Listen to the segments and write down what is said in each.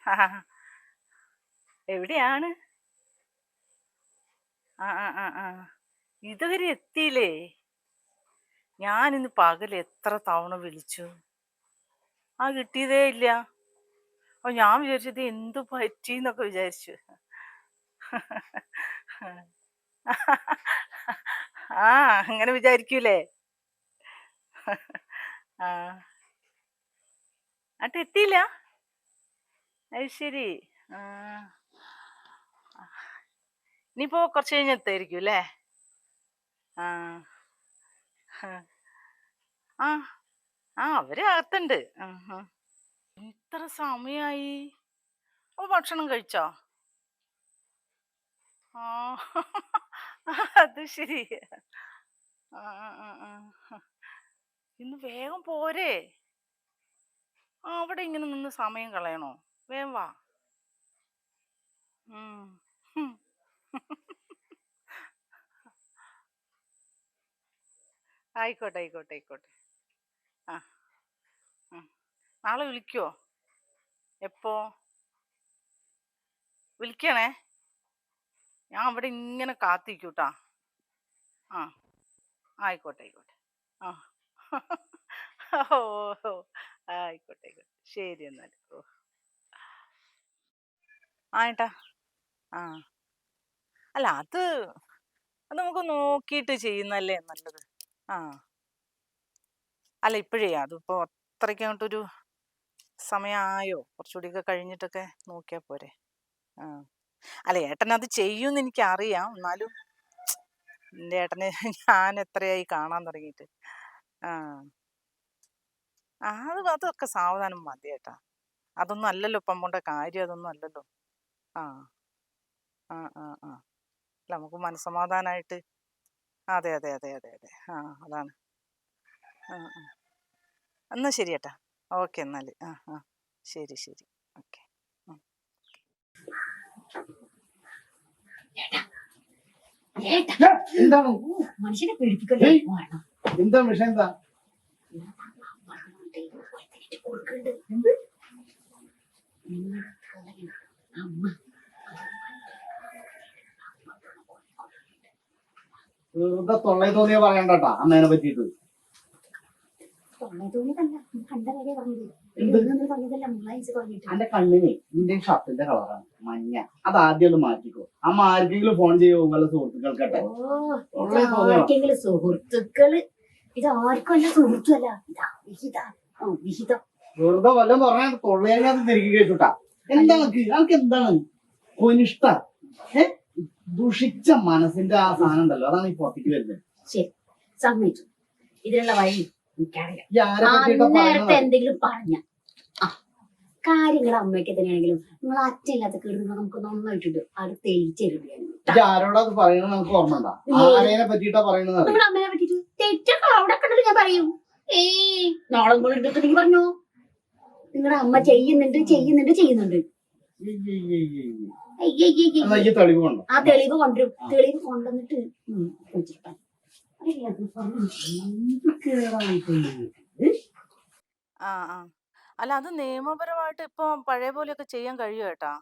എവിടെയാണ്? ആ ആ ആ ഇതുവരെ എത്തിയില്ലേ? ഞാനിന്ന് പകൽ എത്ര തവണ വിളിച്ചു? ആ കിട്ടിയതേ ഇല്ല. അപ്പൊ ഞാൻ വിചാരിച്ചത് എന്തു പറ്റിന്നൊക്കെ വിചാരിച്ചു. ആ അങ്ങനെ വിചാരിക്കൂലേ? ആ. അട്ട് അത് ശരി. ഇനിയിപ്പോ കുറച്ച് കഴിഞ്ഞ് എത്തായിരിക്കും അല്ലേ? ആ. ആ. അവർ അകത്തുണ്ട്. ഇത്ര സമയായി. ഓ ഭക്ഷണം കഴിച്ചോ? ആ. അത് ശരി. ഇന്ന് വേഗം പോരെ. ആ അവിടെ ഇങ്ങനെ നിന്ന് സമയം കളയണോ? വേഗം വാ. ആയിക്കോട്ടെ ആയിക്കോട്ടെ ആയിക്കോട്ടെ. ആ. നാളെ വിളിക്കുവോ? എപ്പോ? വിളിക്കണേ. ഞാൻ അവിടെ ഇങ്ങനെ കാത്തിരിക്കൂട്ടാ. ആ ആയിക്കോട്ടെ ആയിക്കോട്ടെ. ആ. ഓ ആയിക്കോട്ടെ ആയിക്കോട്ടെ. ശരി എന്നാൽ ആ ഏട്ടാ ആ. അല്ല അത് അത് നമുക്ക് നോക്കിയിട്ട് ചെയ്യുന്നല്ലേ നല്ലത്. ആ. അല്ല ഇപ്പോഴേ അതിപ്പോ അത്രയ്ക്ക് അങ്ങോട്ടൊരു സമയമായോ കുറച്ചുകൂടിയൊക്കെ കഴിഞ്ഞിട്ടൊക്കെ നോക്കിയാൽ പോരെ. ആ. അല്ല ഏട്ടൻ അത് ചെയ്യുമെന്ന് എനിക്കറിയാം. എന്നാലും എന്റെ ഏട്ടനെ ഞാൻ എത്രയായി കാണാൻ തുടങ്ങിയിട്ട്. ആ. ആ അത് അതൊക്കെ സാവധാനം മതി ഏട്ടാ. അതൊന്നും അല്ലല്ലോ ഇപ്പം പോണ്ട കാര്യം അതൊന്നും അല്ലല്ലോ. ആ. ആ ആ ആ. അല്ല നമുക്ക് മനസ്സമാധാനമായിട്ട് അതെ അതെ അതെ അതെ അതെ. ആ അതാണ്. ആ ആ. എന്നാൽ ശരി ഏട്ടാ ഓക്കെ എന്നാൽ ആ ആ. ശരി ശരി. ഓക്കെ. മനുഷ്യനെ പേടിപ്പിക്കല്ലേ. എന്താ വിഷയം എന്താ? കൊടുക്കണ്ട്. അമ്മ വെറുതെ തൊള്ളേ തോന്നിയ പറയണ്ടട്ടാ അമ്മേനെ പറ്റിയിട്ട്. അന്റെ എന്റെ കണ്ണിന് ഇന്ത്യൻ ഷർട്ടിന്റെ കളറാണ് മഞ്ഞ. അത് ആദ്യം ഒന്ന് മാറ്റിക്കോ. അമ്മ ആർക്കെങ്കിലും ഫോൺ ചെയ്യുമോ വല്ല സുഹൃത്തുക്കൾക്കട്ടെ ആർക്കെങ്കിലും സുഹൃത്തുക്കൾ ഇത് ആർക്കും അല്ല സുഹൃത്തുമല്ല വെറുതെ വല്ലതും പറഞ്ഞാൽ അത് തിരികെ കേട്ടുട്ടാ. എന്താണ് അയാൾക്ക് എന്താണ്? കൊനിഷ്ഠ. ഏ? ദുഷിച്ച മനസ്സിന്റെ ആ സാധനം ഉണ്ടല്ലോ. അതാണ് ഈ പുറത്തേക്ക് വരുന്നത്. ശരി. സമ്മതിച്ചു. ഇതിനുള്ള വഴി എനിക്കറിയാം. നേരത്തെ എന്തെങ്കിലും പറഞ്ഞ. കാര്യങ്ങൾ അമ്മയ്ക്ക് തന്നെയാണെങ്കിലും നിങ്ങൾ അച്ഛനില്ലാത്ത കേട് നിങ്ങൾ നമുക്ക് നന്നായിട്ടുണ്ട്. അത്? നിങ്ങൾ പറ്റിട്ട് തെറ്റൊക്കെ അവിടെ കണ്ടിട്ട് ഞാൻ പറയും. ഏ നാളെ കൂടെ എടുത്തിട്ടുണ്ടെങ്കിൽ പറഞ്ഞോ? നിങ്ങളുടെ അമ്മ ചെയ്യുന്നുണ്ട് ചെയ്യുന്നുണ്ട് ചെയ്യുന്നുണ്ട്. ആ തെളിവ് കൊണ്ടുവരും. തെളിവ് കൊണ്ടുവന്നിട്ട്. ആ ആ. അല്ല അത് നിയമപരമായിട്ട് ഇപ്പൊ പഴയ പോലെയൊക്കെ ചെയ്യാൻ കഴിയും ഏട്ടാ.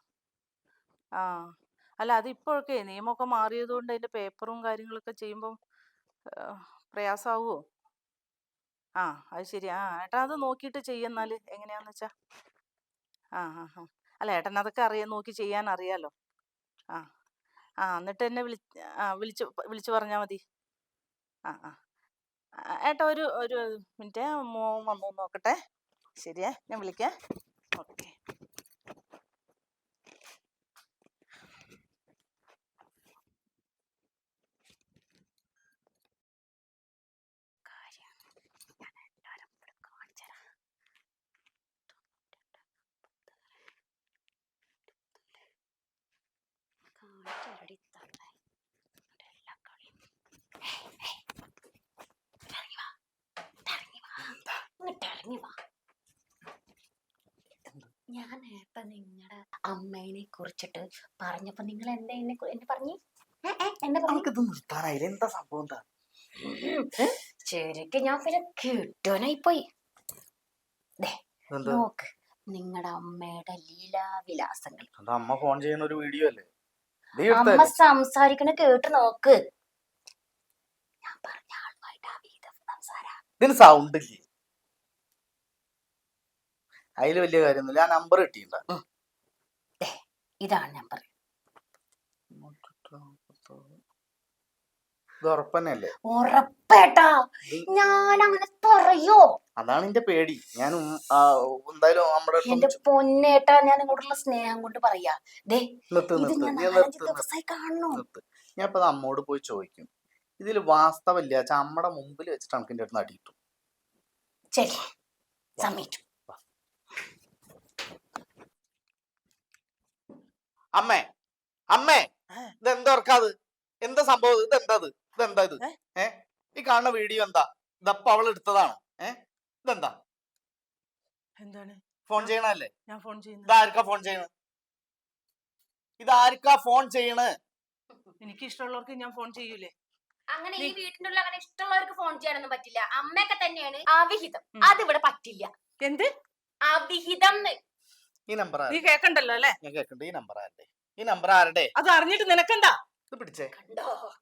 ആ. അല്ല അത് ഇപ്പോഴൊക്കെ നിയമമൊക്കെ മാറിയതുകൊണ്ട് അതിന്റെ പേപ്പറും കാര്യങ്ങളൊക്കെ ചെയ്യുമ്പോ പ്രയാസമാവുമോ ആ അത് ശരി. ആ ഏട്ടാ അത് നോക്കിയിട്ട് ചെയ്യുന്നാൽ എങ്ങനെയാന്ന് വെച്ചാ? ആ ആ ആ. അല്ല ഏട്ടൻ അതൊക്കെ അറിയാൻ നോക്കി ചെയ്യാൻ അറിയാലോ. ആ ആ എന്നിട്ട് എന്നെ വിളി ആ വിളിച്ച് വിളിച്ച് പറഞ്ഞാൽ മതി. ആ ആ. ആ, ഏട്ടാ ഒരു ഒരു മിനിറ്റ് മോ വന്നു നോക്കട്ടെ. ശരിയേ ഞാൻ വിളിക്കാം. ഓക്കെ ഇങ്ങോട്ടിറങ്ങി വാ. ഞാൻ നേരത്തെ നിങ്ങളുടെ അമ്മേനെ കുറിച്ചിട്ട് പറഞ്ഞപ്പോ നിങ്ങൾ എന്താ എന്നെ എന്നെ പറഞ്ഞു? നമുക്കിത് നിർത്താനായില്ല. എന്താ സംഭവം എന്താ? ശരിക്കും ഞാൻ പിന്നെ കിട്ടുവാനായി പോയി. നോക്ക് നിങ്ങളുടെ അമ്മയുടെ ലീലാവിലാസങ്ങൾ. അമ്മ ഫോൺ ചെയ്യുന്ന ഒരു വീഡിയോ അല്ലേ? അമ്മ? സംസാരിക്കണ കേട്ട് നോക്ക്. ഞാൻ പറഞ്ഞ ആളുമായിട്ട് അവിഹിത സംസാരം. ഇതിന് സൗണ്ട് ഇല്ലേ? അതിൽ വലിയ കാര്യമൊന്നുമില്ല ആ നമ്പർ കിട്ടിയിട്ടുണ്ട് ഇതാണ് നമ്പർ ഉറപ്പന്നല്ലേ? ഉറപ്പേട്ടാ. ഞാൻ അങ്ങനെ പറയോ? അതാണ് എന്റെ പേടി. ഞാൻ എന്തായാലും നമ്മുടെ എന്റെ പൊന്നേട്ടാ ഞാൻ ഇങ്ങോട്ടുള്ള സ്നേഹം കൊണ്ട് പറയാ. ദേ ഞാൻ ഇപ്പൊ അമ്മോട് പോയി ചോദിക്കും. ഇതിൽ വാസ്തവല്ല അമ്മടെ മുമ്പിൽ വെച്ചിട്ട് അണക്കിന്റെ അടുത്ത് അടിയിട്ടു ശരി. സമ്മതിച്ചു. അമ്മേ അമ്മേ ഇതെന്താ ഓർക്കാത്? എന്താ സംഭവം? ഇത് എന്താ ഇത്? ഇതെന്താ ഇത്? ഏ? ഈ കാണുന്ന വീഡിയോ എന്താ? ഇതപ്പ അവൾ എടുത്തതാണ്. ഏ? ഇതെന്താ? എന്താണ്? ഫോൺ ചെയ്യണല്ലേ ഞാൻ ഫോൺ ചെയ്യുന്നത്. ഇതാർക്കാ ഫോൺ ചെയ്യണ? ഇതാർക്കാ ഫോൺ ചെയ്യണ? എനിക്ക് ഇഷ്ടമുള്ളവർക്ക് ഞാൻ ഫോൺ ചെയ്യൂലേ? അങ്ങനെ ഈ വീട്ടിനുള്ള അങ്ങനെ ഇഷ്ടമുള്ളവർക്ക് ഫോൺ ചെയ്യാനൊന്നും പറ്റില്ല. അമ്മയൊക്കെ തന്നെയാണ് അവിഹിതം. അതിവിടെ പറ്റില്ല. എന്ത്? അവിഹിതം. ഈ നമ്പർ നീ കേക്കണ്ടല്ലോ അല്ലേ? ഞാൻ കേക്കണ്ട. ഈ നമ്പർ ആരുടെ? ഈ നമ്പർ ആരുടെ? അത് അറിഞ്ഞിട്ട് നിനക്കെന്താ? ഇത് പിടിച്ചേ. കണ്ടോ?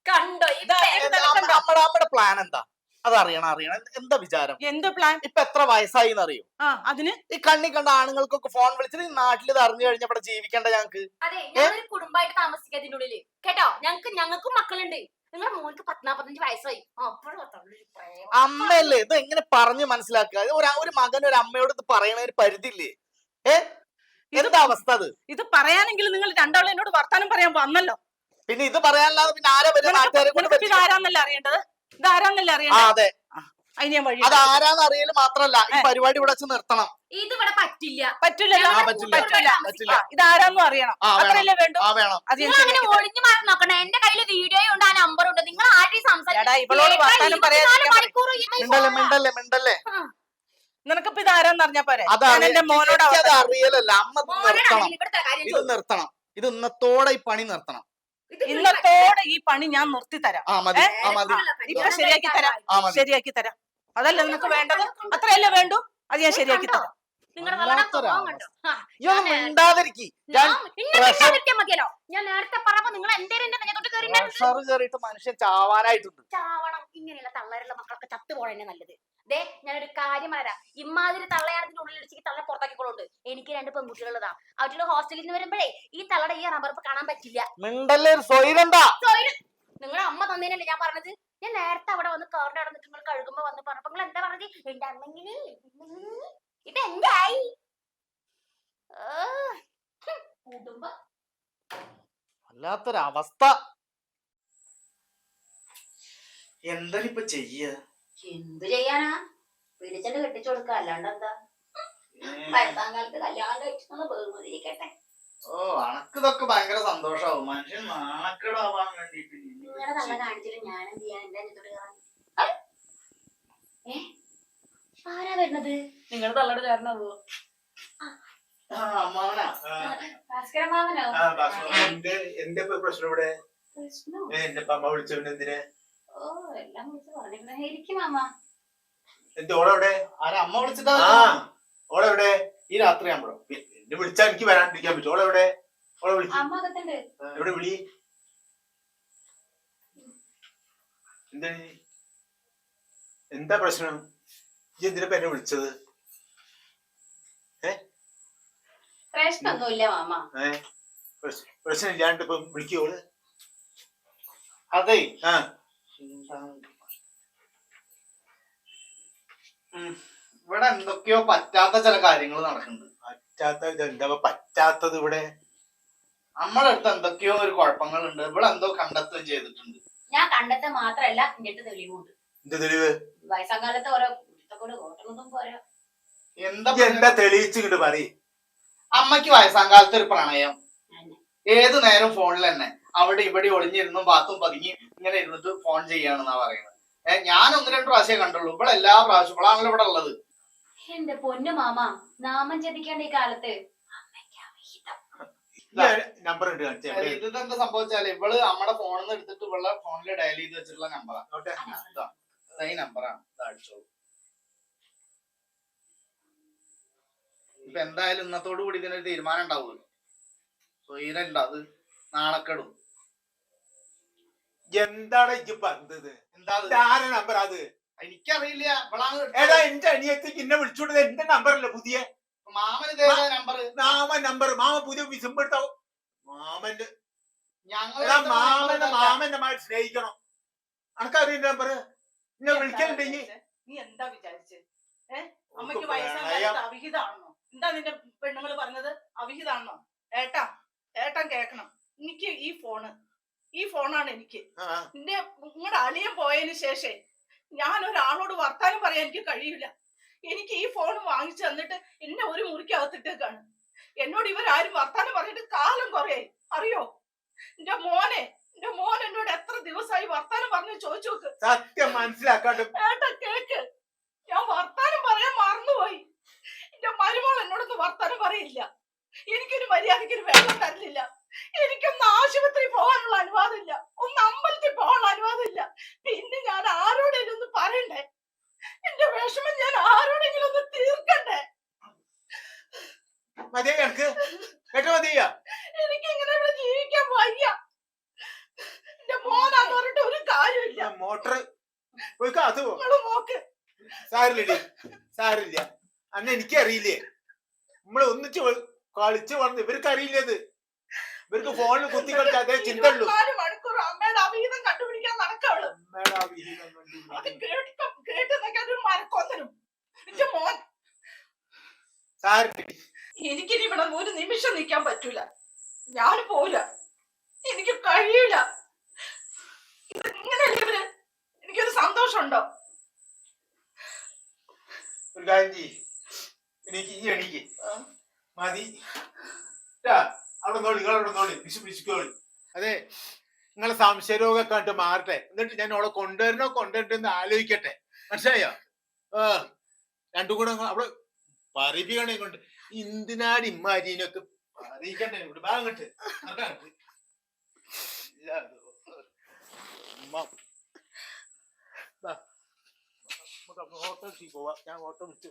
നമ്മുടെ നമ്മുടെ പ്ലാൻ എന്താ? അത് അറിയണം അറിയണം. എന്ത്- എന്താ വിചാരം? എന്താ പ്ലാൻ ഇപ്പൊ എത്ര വയസ്സായി അറിയോ ആ അതിന്? ഈ കണ്ണി കണ്ട ആണുങ്ങൾക്കൊക്കെ ഫോൺ വിളിച്ചിട്ട് ഈ നാട്ടിൽ ഇത് അറിഞ്ഞു കഴിഞ്ഞാൽ ഇവിടെ ജീവിക്കണ്ട ഞങ്ങക്ക്? കുടുംബമായിട്ട് ഉള്ളിൽ. കേട്ടോ? ഞങ്ങക്ക് ഞങ്ങൾക്കും മക്കളുണ്ട്. അമ്മയല്ലേ ഇത് എങ്ങനെ പറഞ്ഞു മനസ്സിലാക്കുക? ഒരു ഒരു മകൻ ഒരു അമ്മയോട് ഇത് പറയണ ഒരു പരിധിയില്ലേ? ഏ? എന്താ അവസ്ഥ അത്? ഇത് പറയാനെങ്കിൽ നിങ്ങൾ രണ്ടാളും എന്നോട് വർത്താനം പറയാൻ വന്നല്ലോ. പിന്നെ ഇത് പറയാനല്ലാതെ പിന്നെ ആരാ? അറിയേണ്ടത്? ഇത് ആരാന്നല്ലേ അറിയേണ്ടത്? അതെ. ആരാന്ന് അറിയൽ മാത്രല്ല. ഈ പരിപാടി ഇവിടെ വെച്ച് നിർത്തണം. ഇത് ഇവിടെ പറ്റില്ല. പറ്റില്ല. പറ്റില്ല. പറ്റില്ല. ആ, ഇത് ആരാന്നും അറിയണം അത്രയല്ലേ വേണ്ടു? അങ്ങനെ ഒളിഞ്ഞു മാറി നോക്കണം. എന്റെ കയ്യിൽ വീഡിയോ ഉണ്ട് ആ നമ്പർ ഉണ്ട്. നിങ്ങൾ മിണ്ടല്ലേ മിണ്ടല്ലേ നിനക്കിപ്പോ ഇത് ആരാന്ന് അറിഞ്ഞാ പോരെ? അത് അറിയ- എന്റെ മോനോട് എനിക്കത് അറിയലല്ല. അമ്മ ഇത് നിർത്തണം. ഇത് നിർത്തണം. ഇത് ഇന്നത്തോടെ ഈ പണി നിർത്തണം. ഇന്നത്തോടെ ഈ പണി ഞാൻ നിർത്തി തരാം. ആ മതി. ആ മതി. ഇപ്പൊ ശരിയാക്കി തരാം. ശരിയാക്കി തരാം. അതല്ല നിനക്ക് വേണ്ടത്? അത്രയല്ലേ വേണ്ടു? അത് ഞാൻ ശരിയാക്കി തരാം. ഞാൻ- നേരത്തെ പറഞ്ഞപ്പോ നിങ്ങൾ എന്തേലും മനുഷ്യൻ ചാവാനായിട്ടുണ്ട്. ചാവണം. ഇങ്ങനെയുള്ള തള്ളരുള്ള മക്കൾക്ക് ചത്തു പോകണേ നല്ലത്. ദേ ഞാനൊരു കാര്യം പറയാം. ഇമ്മാതിരി തള്ളയാണത്തിന്റെ ഉള്ളിൽ ഇടിച്ച് തള്ള പുറത്താക്കിക്കോളുണ്ട്. എനിക്ക് രണ്ട് പെൺകുട്ടികളുള്ളതാ. അവരുടെ ഹോസ്റ്റലിൽ നിന്ന് വരുമ്പോഴേ ഈ തള്ളയുടെ ഈ റബ്ബർ കാണാൻ പറ്റില്ല. മിണ്ടല്ലേ നിങ്ങളുടെ അമ്മ തന്നേനല്ലേ ഞാൻ പറഞ്ഞത്? ഞാൻ നേരത്തെ അവിടെ വന്ന് കാറിന്റെ അവിടെ നിങ്ങൾ കഴുകുമ്പോ വന്ന് പറഞ്ഞപ്പോ നിങ്ങൾ എന്താ പറഞ്ഞത് എന്റെ അമ്മെങ്ങനെ ഇത് എന്തായി? കുടുംബം. വല്ലാത്തൊരവസ്ഥ. എന്താണിപ്പോ ചെയ്യ? എന്ത് ചെയ്യാനാ? വിളിച്ചിട്ട് കെട്ടിച്ചു കൊടുക്ക അല്ലാണ്ട് എന്താ? വയസ്സാം കാലത്ത് കല്യാണം കഴിച്ചെന്ന് ബഹുമതിരിക്കട്ടെ ഓ അണക്കിതൊക്കെ ഭയങ്കര സന്തോഷാവും. മനുഷ്യൻ നാണക്കേടാവാൻ വേണ്ടിട്ട് നിങ്ങളെ നല്ല കാണിച്ചിട്ട് ഞാൻ എന്ത് ചെയ്യാൻ എന്റെ ഏ? ആരാ വരുന്നത്? നിങ്ങൾ തള്ളയുടെ കാരണമാവോ. എന്റെ പ്രശ്നം ഇവിടെ എന്റെ അമ്മ വിളിച്ചവന്റെ എന്തിനെ ഓ എല്ലാം വിളിച്ച് പറഞ്ഞിരിക്കണ ഇരിക്കും മാമ എന്റെ ഓളെവിടെ ആരാ അമ്മ വിളിച്ചിട്ടാ ആ ഓളെവിടെ ഈ രാത്രി ആകുമ്പോഴോ എന്നെ വിളിച്ചാ എനിക്ക് വരാണ്ടിരിക്കാൻ പറ്റും. ഓളെവിടെ ഓളെ വിളിക്കും അമ്മ അകത്തുണ്ട്. എവിടെ വിളി? എന്താ? നീ? എന്താ പ്രശ്നം? ഈ എന്തിനാ എന്നെ വിളിച്ചത്? പ്രശ്നമൊന്നുമില്ല മാമ. പ്രശ്നം ഇല്ലാണ്ട് ഇപ്പൊ വിളിക്കോൾ അതെ. ആ. ഇവിടെ എന്തൊക്കെയോ പറ്റാത്ത ചില കാര്യങ്ങൾ നടക്കുന്നുണ്ട്. പറ്റാത്ത എന്താ പറ്റാത്തത് ഇവിടെ? നമ്മളെ അടുത്ത് എന്തൊക്കെയോ ഒരു കുഴപ്പങ്ങളുണ്ട്. ഇവിടെ എന്തോ കണ്ടെത്തുകയും ചെയ്തിട്ടുണ്ട്. ഞാൻ കണ്ടെത്ത മാത്രല്ല എന്റെ തെളിവുണ്ട്. എന്ത് തെളിവ്? വയസ്സാം കാലത്ത് ഓരോ അമ്മയ്ക്ക് പോരാ. എന്താ എന്താ തെളിയിച്ചിട്ട് പറയ്? അമ്മയ്ക്ക് വയസ്സാം കാലത്ത് ഒരു പ്രണയം. ഏത് നേരം ഫോണിൽ തന്നെ? അവിടെ ഇവിടെ ഒളിഞ്ഞിരുന്നു ബാത്തും പതുങ്ങി ഇങ്ങനെ ഇരുന്നിട്ട് ഫോൺ ചെയ്യാണെന്നാ പറയുന്നത്. ഏഹ് ഞാൻ ഒന്ന് രണ്ട് പ്രാവശ്യം കണ്ടുള്ളൂ. ഇവിടെ എല്ലാ പ്രാവശ്യം ഇവളാണല്ലോ ഇവിടെ ഉള്ളത്. എന്റെ പൊന്നു മാമ നാമം ജപിക്കേണ്ട ഈ കാലത്ത്. അമ്മയ്ക്ക് അവിഹിതം. നമ്പർ ഉണ്ട് കാണിച്ചേ എവിടെ? ഇത് എന്താ സംഭവിച്ചാൽ ഇവൾ നമ്മുടെ ഫോണിൽ നിന്ന് എടുത്തിട്ട് ഇവളുടെ ഫോണിൽ ഡയൽ ചെയ്ത് വെച്ചിട്ടുള്ള നമ്പറാണ് നോട്ടെ. ഈ നമ്പറാണ് ഇത് അടിച്ചോളൂ. ഇപ്പൊ എന്തായാലും ഇന്നത്തോടു കൂടി ഇതിനൊരു തീരുമാനം ഉണ്ടാവുമല്ലോ സ്വൈരല്ല അത് നാണക്കെടും. കെടും എന്താണ് ഇജ്ജ് പറഞ്ഞത്? എന്താ? ആരെ നമ്പർ അത്? എനിക്കറിയില്ല. ഏതാ എന്റെ അനിയത്തിക്ക് എന്നെ വിളിച്ചോണ്ടത് എന്റെ നമ്പറല്ലേ പുതിയ? മാമൻ നമ്പർ മാമ പുതിയ വിസുമ്പ് എടുത്താവും. മാമന്റെ ഞങ്ങളെ എടാ മാമന്റെ മാമന്റെ മകൾ സ്നേഹിക്കണം. അനക്കറിയ നമ്പർ എന്നെ വിളിക്കലുണ്ടെങ്കിൽ നീ എന്താ വിചാരിച്ചത് അമ്മയ്ക്ക് ഓക്ക് വയസ്സാം പ്രണയം. കാലത്ത് അവിഹിതാണെന്നോ? എന്താ നിന്റെ പെണ്ണുങ്ങൾ പറഞ്ഞത് അവിഹിതാണെന്നോ ഏട്ടാ ഏട്ടൻ കേക്കണം എനിക്ക് ഈ ഫോണ് ഈ ഫോണാണ് എനിക്ക്. എന്റെ നിങ്ങളുടെ അളിയൻ പോയതിനു ശേഷേ ഞാൻ ഒരാളോട് വർത്താനം പറയാൻ എനിക്ക് കഴിയില്ല എനിക്ക് ഈ ഫോൺ വാങ്ങിച്ചു തന്നിട്ട് എന്നെ ഒരു മുറിക്കകത്തിട്ടേക്കാണ്. എന്നോട് ഇവരാരും വർത്താനം പറഞ്ഞിട്ട് കാലം കുറേ അറിയോ? എന്റെ മോനെ എന്റെ മോൻ എന്നോട് എത്ര ദിവസമായി വർത്താനം പറഞ്ഞു ചോദിച്ചു നോക്ക്. സത്യം മനസ്സിലാക്കാട്ട് ഏട്ടാ കേക്ക്. ഞാൻ വർത്താനം പറയാൻ മറന്നുപോയി. എന്റെ മരുമോൾ എന്നോടൊന്നും വർത്താനം പറയില്ല. എനിക്കൊരു മര്യാദയ്ക്ക് ഒരു വെള്ളം തരില്ല എനിക്കൊന്ന് ആശുപത്രി പോകാനുള്ള അനുവാദമില്ല ഒന്ന് അമ്പലത്തിൽ പോകാനുള്ള അനുവാദമില്ല പിന്നെ ഞാൻ ആരോടെങ്കിലും ഒന്ന് പറയണ്ടേ എന്റെ വിഷമം ഞാൻ ആരോടെങ്കിലും ഒന്ന് തീർക്കണ്ടേ മതിയോ എനിക്ക് കേട്ടോ മതിയോ എനിക്ക് ഇങ്ങനെ ഇവിടെ ജീവിക്കാൻ വയ്യ എന്റെ മോനാന്ന് പറഞ്ഞിട്ട് ഒരു കാര്യമില്ല മോട്ടർ ഒരു കാത്തു പോക്ക്. നോക്ക് സാരില്ലേ സാരില്ല അന്ന് എനിക്കറിയില്ലേ നമ്മൾ ഒന്നിച്ച് കളിച്ച് വളർന്ന് ഇവർക്ക് അറിയില്ല ഇത് ഇവർക്ക് ഫോണിൽ കുത്തി കളിച്ച അതേ ചിന്തയുള്ളൂ. മണിക്കൂർ അമ്മയുടെ അവിഹിതം കണ്ടുപിടിക്കാൻ നടക്കവൾ. അമ്മയുടെ ആ വിഹിതം കൊണ്ട് അത് കേട്ട് കേട്ട് നിൽക്കാൻ ഒരു മരക്കൊന്നനും എന്റെ മോൻ. സാരില്ല എനിക്കിനി ഇവിടെ ഒരു നിമിഷം നിൽക്കാൻ പറ്റൂല. ഞാൻ പോവില്ല. എനിക്ക് കഴിയൂല. ഇത് ഇങ്ങനെയല്ലേ ഇവർ എനിക്കൊരു സന്തോഷമുണ്ടോ? ഒരു കാര്യം ചെയ്യ്. എനിക്ക് ഈ എണീക്ക്. മതി. അവിടെ നോളി നിങ്ങൾ അവിടെ നോളി പിശു പിശുക്കോളി അതെ നിങ്ങളെ സംശയരോഗമൊക്കെ കണ്ട് മാറട്ടെ. എന്നിട്ട് ഞാൻ അവളെ കൊണ്ടുവരണോ കൊണ്ടുവരണ്ടെന്ന് ആലോചിക്കട്ടെ. മനസ്സിലായോ? ഏ രണ്ടും കൂടെ അവിടെ പറയിപ്പിക്കണേ കൊണ്ട്. ഇന്തിനാടി ഇമ്മാരിനൊക്കെ പറയിക്കട്ടെ ഇവിടെ ഭാഗങ്ങട്ട് ഹോട്ടലിൽ പോവാം ഞാൻ ഓട്ടോ വിളിച്ചു